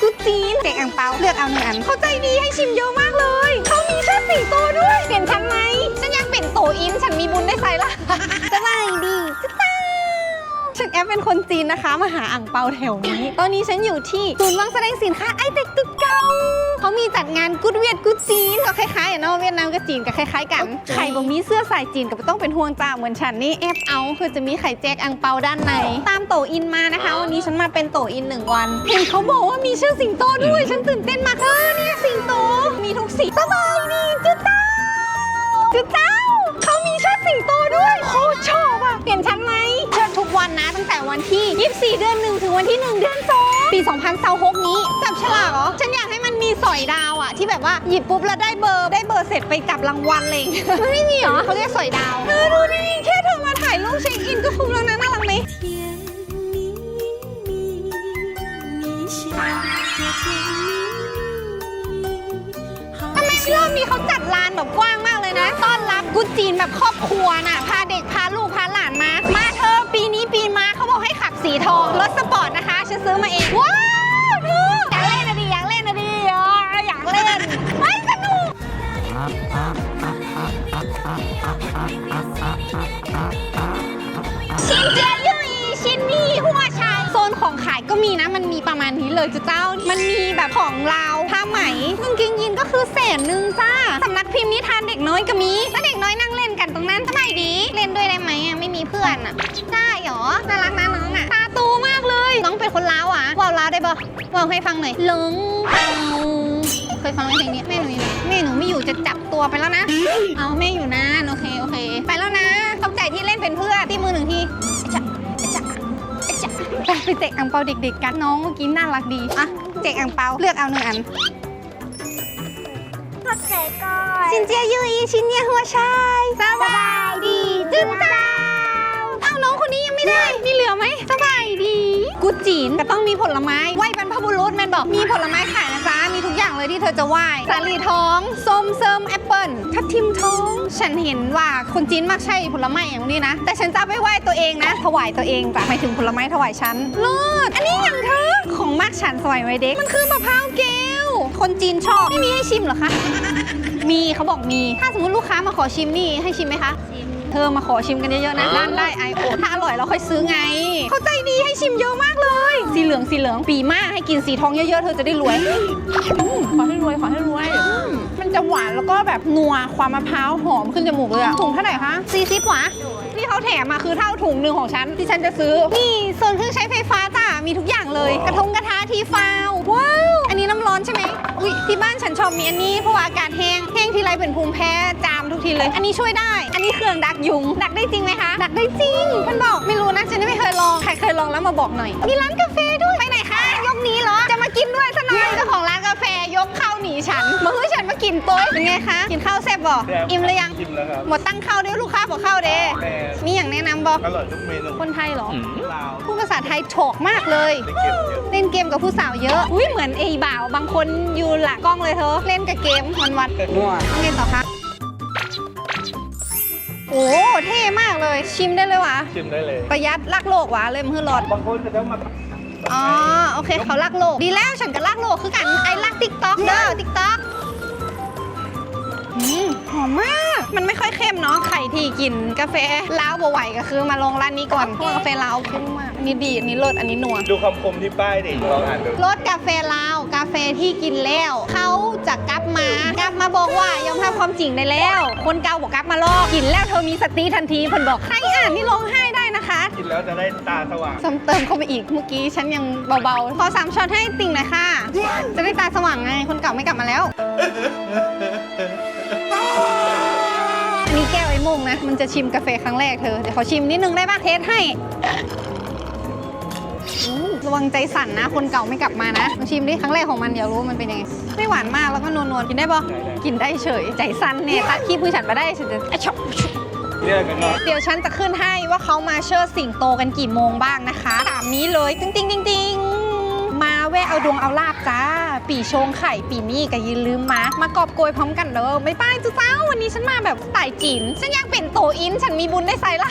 กุจีนแจกอ่างเปาเลือกเอาหนึ่งอัน เข้าใจดีให้ชิมเยอะมากเลย คนจีนนะคะ มาหาอ่างเปาแถวนี้ ตอนนี้ฉันอยู่ที่ศูนย์วางแสดงสินค้าไอเต็กตึกเก่าเขามีจัดงานกุดเวียดกุดจีนก็คล้ายๆอะเนาะเวียดนามกับจีนก็คล้ายๆกันใครบ่มีเสื้อสายจีนก็บ่ต้องเป็นห่วงจ้าเหมือนฉันนี่แอบเอา คือจะมีไข่แจกอ่างเปาด้านใน ตามโตอินมานะคะ วันนี้ฉันมาเป็นโตอินหนึ่งวันเห็นเขาบอกว่ามีชื่อสิงโตด้วย ฉันตื่นเต้นมากเออเนี่ยสิงโตมีทุกสีสบายดีจุดเต้าจุดเต้าเขามีเชิดสิงโตด้วยโคตรชอบอะเปลี่ยนชั้น วันที่ 24 เดือนหนึ่งถึงวันที่ 1 เดือน2ปี 2026นี้ จับฉลากเหรอ ฉันอยากให้มันมีสอยดาวอ่ะ ที่แบบว่าหยิบปุ๊บแล้วได้เบอร์ ได้เบอร์เสร็จไปจับรางวัลอะไรอย่างเลย มันไม่มีเหรอเขาเรียกสอยดาวเออดูดิแค่เธอมาถ่ายรูปเช็คอินก็คุ้มแล้วนะน่ารักไหม 甜蜜蜜，你笑得甜蜜蜜。好 ทำไมรอบนี้เขาจัดลานแบบกว้างมากเลยนะ ต้อนรับกุดจีนแบบครอบครัวน่ะ พาเด็กพาลูกพาหลานมา มาเธอปีนี้ปีมา สีทองรถสปอร์ตนะคะฉันซื้อมาเองว้าวเธออยากเล่นอะดิอยากเล่นอะดิเอออยากเล่นเฮ้ยสนุกชินเจียยุยชินนี่หัวชายโซนของขายก็มีนะ มันมีประมาณนี้เลยจ้าเจ้า มันมีแบบของลาผ้าไหมกางเกงยีนก็คือแสนนึงจ้าสำนักพิมพ์นิทานเด็กน้อยก็มีแล้วเด็กน้อยนั่งเล่นกันตรงนั้นทำไมดี เล่นด้วยได้ไหมอะไม่มีเพื่อนอะได้หรอน่ารัก คนลาวอะว่าวลาวได้ปะว่าวให้ฟังหน่อยหลงเปาเคยฟังไหมเพลงนี้แม่หนูอยู่ไหนแม่หนูไม่อยู่จะจับตัวไปแล้วนะ เอาแม่อยู่นะโอเคโอเค ไปแล้วนะขอบใจที่เล่นเป็นเพื่อนที่มือหนึ่งทีอะจ๊ะอะจ๊ะอะจ๊ะไปไปแจกอ่างเปาเด็กๆกันน้องเมื่อกี้น่ารักดีอะแจกอ่างเปาเลือกเอาหนึ่งอันขอบใจก่อนชินเจียยุยชินเนียหัวชายสบายดีจึ้นเจ้า กูจีนก็ต้องมีผลไม้ไหวบรรพบุรุษแมนบอกมีผลไม้ขายนะจ๊ะมีทุกอย่างเลยที่เธอจะไหวสาลีท้องส้มเซิมแอปเปิลทับทิมท้อง ฉันเห็นว่าคนจีนมักใช่ผลไม้อย่างนี้นะ แต่ฉันจะเอาไปไหว้ตัวเองนะ ถวายตัวเองจ้ะหมายถึงผลไม้ถวายฉันเลิศอันนี้อย่างเธอของมากฉันสมัยวัยเด็กมันคือมะพร้าวแก้วคนจีนชอบไม่มีให้ชิมเหรอคะมีเขาบอกมี ถ้าสมมติลูกค้ามาขอชิมนี่ให้ชิมไหมคะเธอมาขอชิมกันเยอะๆนะร้านได้ไอโอถ้าอร่อยเราค่อยซื้อไง เข้าใจดีให้ชิมเยอะมากเลย สีเหลืองสีเหลืองปีมากให้กินสีทองเยอะๆเธอจะได้รวยอืมขอให้รวยขอให้รวยอืมมันจะหวานแล้วก็แบบนัวความมะพร้าวหอมขึ้นจมูกเลยอะถุงเท่าไหร่คะสี่สิบหวะที่เขาแถมมาคือเท่าถุงหนึ่งของฉันที่ฉันจะซื้อนี่โซนเครื่องใช้ไฟฟ้าจ้ามีทุกอย่างเลย กระทงกระทะทีฟาวว้าวอันนี้น้ำร้อนใช่ไหมอุ้ยที่บ้านฉันชอบมีอันนี้เพราะว่าอากาศแห้งแห้งทีไรเป็นภูมิแพ้จาม ทุกทีเลย อันนี้ช่วยได้ อันนี้เครื่องดักยุง ดักได้จริงไหมคะ ดักได้จริง มันบอกไม่รู้นะฉันยังไม่เคยลอง ใครเคยลองแล้วมาบอกหน่อย มีร้านกาแฟด้วย ไปไหนคะ ยกนี้เหรอ จะมากินด้วยซะหน่อยเจ้าของร้านกาแฟยกข้าวหนีฉัน มาเฮ้ยฉันมากินตัวเป็นไงคะ กินข้าวแซ่บบ่อิ่มหรือยัง อิ่มแล้วครับหมดตั้งข้าวเด้อลูกค้าบอกข้าวเด้แม่มีอย่างแนะนำบ่อร่อยทุกเมนูคนไทยเหรอ ลาวพูดภาษาไทยโฉกมากเลย ได้เก็บเยอะเล่นเกมกับผู้สาวเยอะ อุ้ยเหมือนไอ้บ่าว บางคนอยู่หลักกล้องเลยเธอ เล่นกับเกมวันวันๆเอาไงต่อคะ โอ้เท่มากเลยชิมได้เลยวะชิมได้เลย ประหยัดลักโลกวะเลยมือหลอดบางคนจะต้องมาอ๋อโอเคเขาลักโลก ดีแล้วฉันก็ลักโลกคือกันไอ้ลักติ๊กต็อกเด้อติ๊กต็อกอืมหอมมาก มันไม่ค่อยเข้มเนาะใครที่กินกาแฟลาวบ่ไหวก็คือมาลองร้านนี้ก่อนเพราะว่ากาแฟลาวเข้มมากอั นนี้ดี อันนี้เลิศอันนี้นัว ดูคำคมที่ป้ายดิลองอ่านดูรสกาแฟลาว กาแฟที่กินแล้ว เขาจะกลับมากลับมาบอกว่ายอมรับความจริงได้แล้ว คนเก่าบอกกลับมาลอกกินแล้วเธอมีสติทันทีเพิ่นบอกใครอ่านนี่ร้องไห้ได้นะคะ กินแล้วจะได้ตาสว่าง ซ้ำเติมเข้าไปอีกเมื่อกี้ฉันยังเบาๆ ขอสามช็อตให้ติ่งหน่อยค่ะ จะได้ตาสว่างไง คนเก่าไม่กลับมาแล้ว อันนี้แก้วไอ้โมงนะ มันจะชิมกาแฟครั้งแรกเธอ เดี๋ยวขอชิมนิดนึงได้ปะเทสให้อู้ ระวังใจสั่นนะ คนเก่าไม่กลับมานะลองชิมดิครั้งแรกของมันเดี๋ยวรู้ว่ามันเป็นยังไง ไม่หวานมากแล้วก็นวลๆกินได้ปะได้ได้กินได้เฉย ใจสั่นเนี่ยตัดขี้มือฉันมาได้ฉันจะอะช็อปเรียกกันเนาะเดี๋ยวฉันจะขึ้นให้ว่าเขามาเชิดสิงโตกันกี่โมงบ้างนะคะตามนี้เลยติ๊งติ๊งติ๊งติ๊งมาแวะเอาดวงเอาลาบจ้า ปีชงไข่ปีนี้ก็ยืนลืมมามากอบโกยพร้อมกันเด้อบ๊ายบายจุ๊เจ้าวันนี้ฉันมาแบบสไตล์จีน ฉันอยากเป็นโตอิน ฉันมีบุญได้ใส่ละ